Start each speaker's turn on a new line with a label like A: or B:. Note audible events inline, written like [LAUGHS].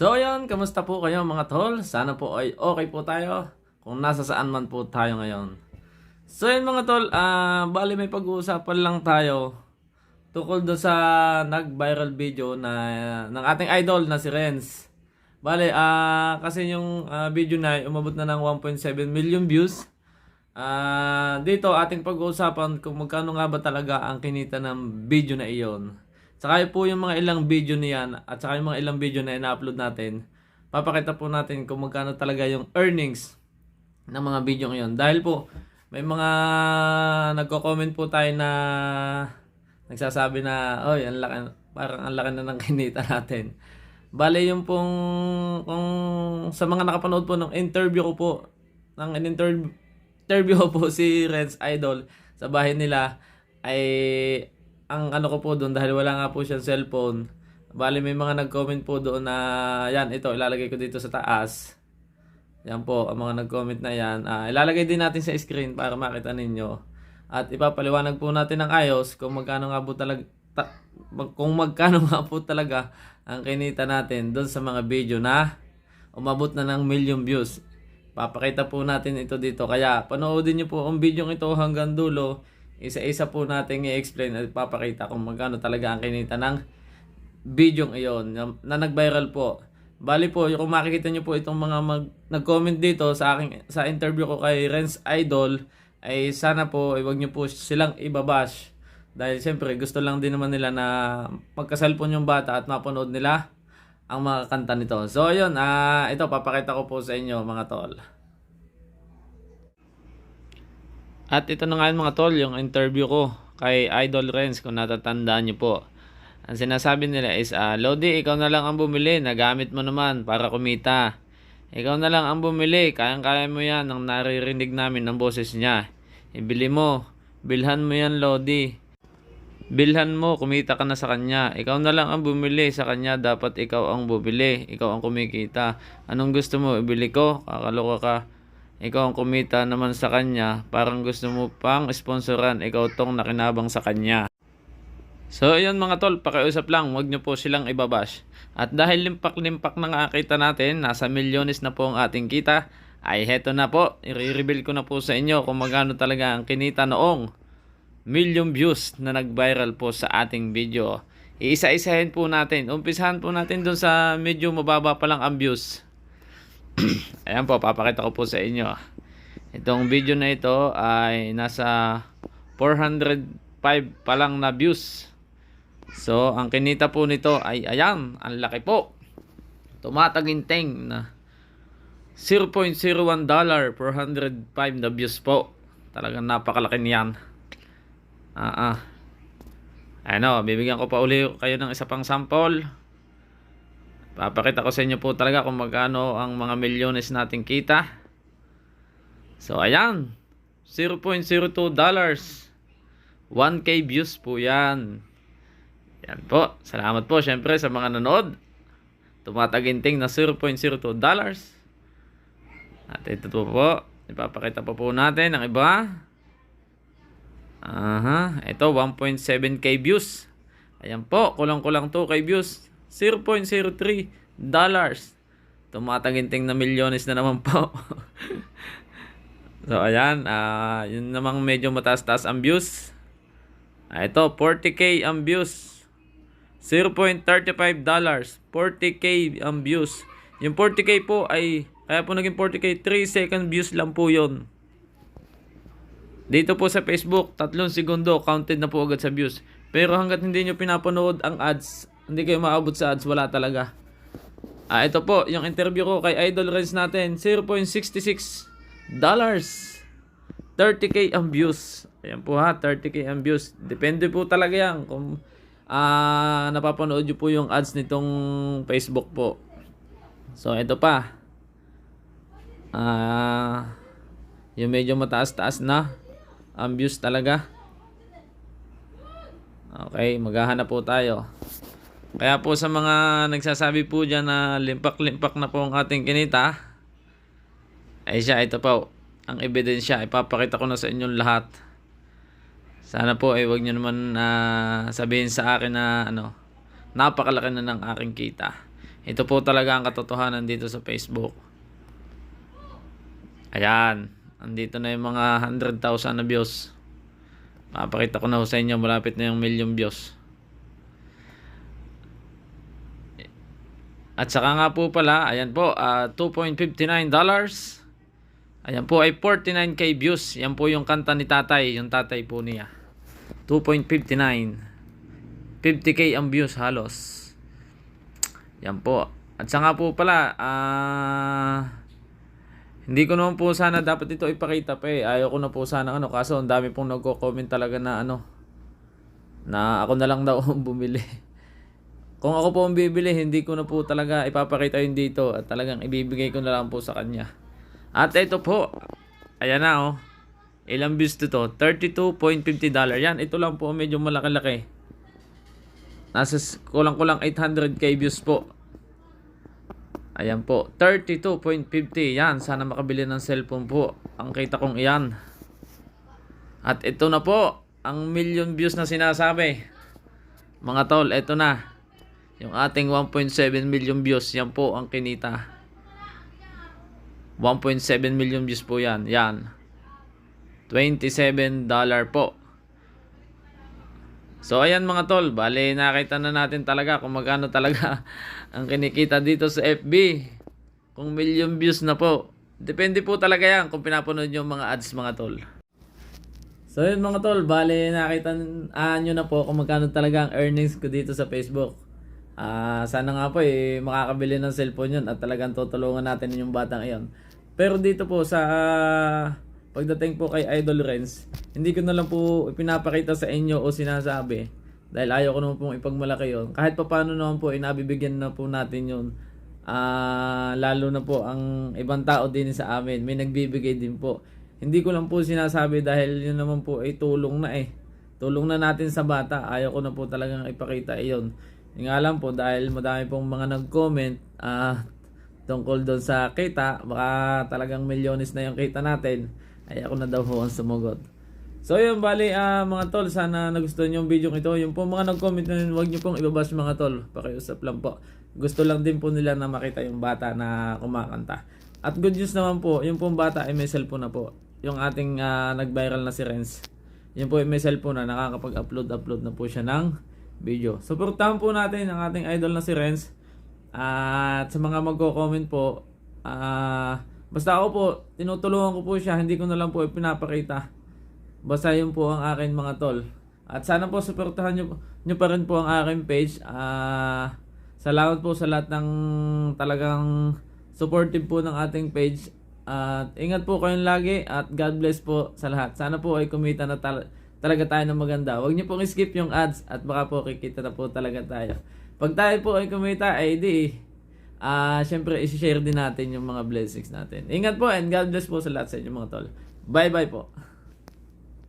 A: So yun, kamusta po kayo mga tol? Sana po ay okay po tayo kung nasa saan man po tayo ngayon. So yun mga tol, ah bali may pag-uusapan lang tayo tungkol do sa nag-viral video na ng ating idol na si Renz. Bale, ah kasi yung ah, video na umabot na ng 1.7 million views. Ah, dito ating pag-uusapan kung magkano nga ba talaga ang kinita ng video na iyon. Saka po yung mga ilang video niyan at saka yung mga ilang video na ina-upload natin, papakita po natin kung magkano talaga yung earnings ng mga video ngayon. Dahil po, may mga nagko-comment po tayo na nagsasabi na, oy, ang laki, parang ang laki na ng kinita natin. Bale yung pong, kung sa mga nakapanood po ng interview ko po, ng interview, ko po [LAUGHS] si Renz Idol sa bahay nila, ay ang ano ko po doon dahil wala nga po siyang cellphone. Bali may mga nag-comment po doon na yan ito ilalagay ko dito sa taas. Yan po ang mga nag-comment na yan. Ah, ilalagay din natin sa screen para makita ninyo. At ipapaliwanag po natin ng ayos kung magkano nga po talaga ta- kung magkano [LAUGHS] nga po talaga ang kinita natin doon sa mga video na umabot na ng million views. Papakita po natin ito dito. Kaya panoodin niyo po ang video ito hanggang dulo isa-isa po natin i-explain at papakita kung magkano talaga ang kinita ng video iyon na, na nag-viral po. Bali po, kung makikita niyo po itong mga mag, nag-comment dito sa aking sa interview ko kay Renz Idol ay sana po ay wag niyo po silang ibabash dahil siyempre gusto lang din naman nila na magka-cellphone yung bata at mapanood nila ang mga kanta nito. So ayun, ah ito papakita ko po sa inyo mga tol. At ito na nga mga tol, yung interview ko kay Idol Renz kung natatandaan niyo po. Ang sinasabi nila is, ah, Lodi, ikaw na lang ang bumili, nagamit mo naman para kumita. Ikaw na lang ang bumili, kayang-kaya mo yan nang naririnig namin ng boses niya. Ibili mo, bilhan mo yan Lodi. Bilhan mo, kumita ka na sa kanya. Ikaw na lang ang bumili sa kanya, dapat ikaw ang bubili. Ikaw ang kumikita. Anong gusto mo, ibili ko? Kakaloka ka. Ikaw ang kumita naman sa kanya, parang gusto mo pang sponsoran, ikaw tong nakinabang sa kanya. So ayun mga tol, pakiusap lang, huwag nyo po silang ibabash. At dahil limpak-limpak na nga natin, nasa milyones na po ang ating kita, ay heto na po, i-reveal ko na po sa inyo kung magkano talaga ang kinita noong million views na nag-viral po sa ating video. Iisa-isahin po natin, umpisahan po natin dun sa medyo mababa pa lang ang views. [CLEARS THROAT] Ayan po, papakita ko po sa inyo. Itong video na ito ay nasa 405 pa lang na views. So, ang kinita po nito ay ayan, ang laki po. Tumataginting na 0.01 dollar per 105 na views po. Talagang napakalaki niyan. Ah, ah. Ano, bibigyan ko pa uli kayo ng isa pang sample. Papakita ko sa inyo po talaga kung magkano ang mga milyones nating kita. So, ayan. 0.02 dollars. 1k views po yan. Yan po. Salamat po syempre sa mga nanood. Tumataginting na 0.02 dollars. At ito po po. Ipapakita po po natin ang iba. Aha. Ito 1.7k views. Ayan po. Kulang-kulang 2k views. 0.03 dollars. Tumataginting na milyones na naman po. [LAUGHS] so, ayan. ah yun namang medyo mataas-taas ang views. Ah, ito, 40k ang views. 0.35 dollars. 40k ang views. Yung 40k po ay, kaya po naging 40k, 3 second views lang po yon Dito po sa Facebook, 3 segundo, counted na po agad sa views. Pero hanggat hindi nyo pinapanood ang ads, hindi kayo maabot sa ads, wala talaga. Ah, ito po, yung interview ko kay Idol Renz natin, 0.66 dollars. 30k ang views. Ayan po ha, 30k ang views. Depende po talaga yan kung ah napapanood nyo po yung ads nitong Facebook po. So, ito pa. Ah, yung medyo mataas-taas na ang views talaga. Okay, maghahanap po tayo. Kaya po sa mga nagsasabi po dyan na limpak-limpak na po ang ating kinita, ay siya, ito po, ang ebidensya, ipapakita ko na sa inyong lahat. Sana po ay wag nyo naman na sabihin sa akin na ano, napakalaki na ng aking kita. Ito po talaga ang katotohanan dito sa Facebook. Ayan. Andito na yung mga 100,000 na views. Papakita ko na sa inyo. Malapit na yung million views. At saka nga po pala, ayan po, ah, $2.59 dollars. Ayan po ay 49k views. Yan po yung kanta ni tatay, yung tatay po niya. 2.59. 50k ang views halos. Yan po. At saka po pala, ah... hindi ko naman po sana dapat ito ipakita pa eh. Ayaw na po sana ano. Kaso ang dami pong nagko-comment talaga na ano. Na ako na lang daw [LAUGHS] bumili. Kung ako po ang bibili, hindi ko na po talaga ipapakita yun dito. At talagang ibibigay ko na lang po sa kanya. At ito po. Ayan na oh. Ilang views to to? $32.50 dollar. Yan, ito lang po medyo malaki-laki. Nasa kulang-kulang 800k views po. Ayan po, 32.50. Yan, sana makabili ng cellphone po. Ang kita kong iyan. At ito na po, ang million views na sinasabi. Mga tol, ito na. Yung ating 1.7 million views, yan po ang kinita. 1.7 million views po yan. Yan. 27 dollar po. So ayan mga tol, bale nakita na natin talaga kung magkano talaga [LAUGHS] ang kinikita dito sa FB. Kung million views na po. Depende po talaga yan kung pinapanood yung mga ads mga tol. So yun mga tol, bale nakita ah, nyo na po kung magkano talaga ang earnings ko dito sa Facebook. Ah, sana nga po eh makakabili ng cellphone yun at talagang tutulungan natin yung batang iyon. Pero dito po sa pagdating po kay Idol Renz, hindi ko na lang po ipinapakita sa inyo o sinasabi dahil ayaw ko naman pong ipagmalaki yon. Kahit pa paano naman po, inabibigyan na po natin yun. Ah, lalo na po ang ibang tao din sa amin, may nagbibigay din po. Hindi ko lang po sinasabi dahil yun naman po ay tulong na eh. Tulong na natin sa bata. Ayaw ko na po talagang ipakita iyon. Yung nga lang po dahil madami pong mga nag-comment ah tungkol doon sa kita, baka talagang milyones na yung kita natin. Ay ako na daw ho ang sumugot. So yun, bali ah, mga tol, sana nagustuhan yung video ito. Yung po mga nag-comment na yun, huwag nyo pong ibabash mga tol. Pakiusap lang po. Gusto lang din po nila na makita yung bata na kumakanta. At good news naman po, yung pong bata ay may cellphone na po. Yung ating ah, nag-viral na si Renz. Yun po ay may cellphone na nakakapag-upload-upload na po siya ng video. Supportahan po natin ang ating idol na si Renz. At sa mga magko-comment po, ah basta ako po, tinutulungan ko po siya, hindi ko na lang po ipinapakita. Basta yun po ang akin mga tol. At sana po supportahan nyo, nyo pa rin po ang aking page. Ah salamat po sa lahat ng talagang supportive po ng ating page. At ingat po kayong lagi at God bless po sa lahat. Sana po ay kumita na tal- talaga tayo ng maganda. Huwag niyo pong skip yung ads at baka po kikita na po talaga tayo. Pag tayo po ay kumita, ay di, ah syempre, isi-share din natin yung mga blessings natin. Ingat po and God bless po sa lahat sa inyo mga tol. Bye-bye po.